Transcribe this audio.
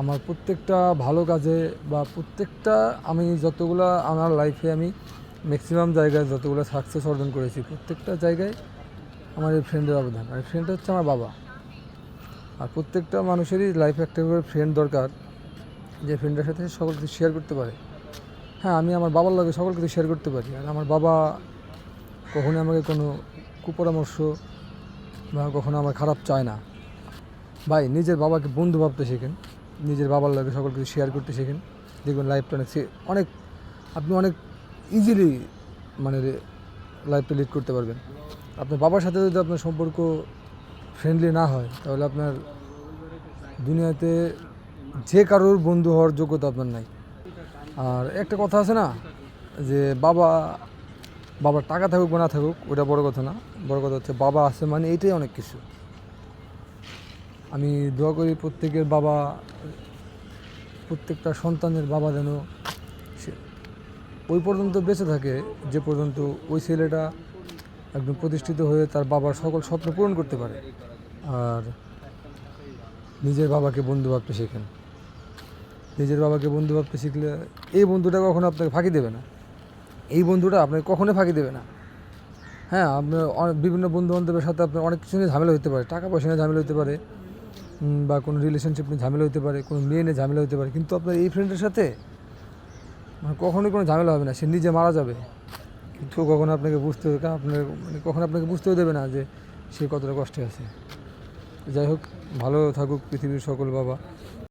আমার প্রত্যেকটা ভালো কাজে বা প্রত্যেকটা আমি যতগুলো আমার লাইফে আমি ম্যাক্সিমাম জায়গায় যতগুলো সাকসেস অর্জন করেছি, প্রত্যেকটা জায়গায় আমার এই ফ্রেন্ডের অবদান। আর ফ্রেন্ড হচ্ছে আমার বাবা। আর প্রত্যেকটা মানুষেরই লাইফে একটা করে ফ্রেন্ড দরকার, যে ফ্রেন্ডের সাথে সকল কিছু শেয়ার করতে পারে। হ্যাঁ আমি আমার বাবার লগে সকল কিছু শেয়ার করতে পারি। আর আমার বাবা কখনো আমাকে কোনো কুপরামর্শ বা কখনো আমার খারাপ চায় না। ভাই, নিজের বাবাকে বন্ধু ভাবতে শেখেন। নিজের বাবার লগে সকল কিছু শেয়ার করতে শেখেন। দেখবেন লাইফটা অনেক অনেক, আপনি অনেক ইজিলি মানে লাইফটা লিড করতে পারবেন। আপনার বাবার সাথে যদি আপনার সম্পর্ক ফ্রেন্ডলি না হয়, তাহলে আপনার দুনিয়াতে যে কারোর বন্ধু হওয়ার যোগ্যতা আপনার নাই। আর একটা কথা আছে না, যে বাবা, বাবার টাকা থাকুক বা না থাকুক ওটা বড় কথা না। বড় কথা হচ্ছে বাবা আছে মানে এইটাই অনেক কিছু। আমি দোয়া করি প্রত্যেকের বাবা, প্রত্যেকটা সন্তানের বাবা যেন সে ওই পর্যন্ত বেঁচে থাকে, যে পর্যন্ত ওই ছেলেটা একদম প্রতিষ্ঠিত হয়ে তার বাবার সকল স্বপ্ন পূরণ করতে পারে। আর নিজের বাবাকে বন্ধু ভাবতে শেখেন। নিজের বাবাকে বন্ধু ভাবতে শিখলে এই বন্ধুটা কখনো আপনাকে ফাঁকি দেবে না। এই বন্ধুটা আপনাকে কখনোই ফাঁকি দেবে না। হ্যাঁ আপনার বিভিন্ন বন্ধু বান্ধবের সাথে আপনার অনেক কিছু নিয়ে ঝামেলা হতে পারে, টাকা পয়সা নিয়ে ঝামেলা হতে পারে। বা কোনো রিলেশনশিপ নিয়ে ঝামেলা হতে পারে, কোনো মেয়ে নিয়ে ঝামেলা হতে পারে, কিন্তু আপনার এই ফ্রেন্ডের সাথে মানে কখনোই কোনো ঝামেলা হবে না, সে নিজে মারা যাবে। কিন্তু কখনো আপনাকে বুঝতে হবে আপনার মানে কখনো আপনাকে বুঝতেও দেবে না যে সে কতটা কষ্টে আছে। যাই হোক, ভালো থাকুক পৃথিবীর সকল বাবা।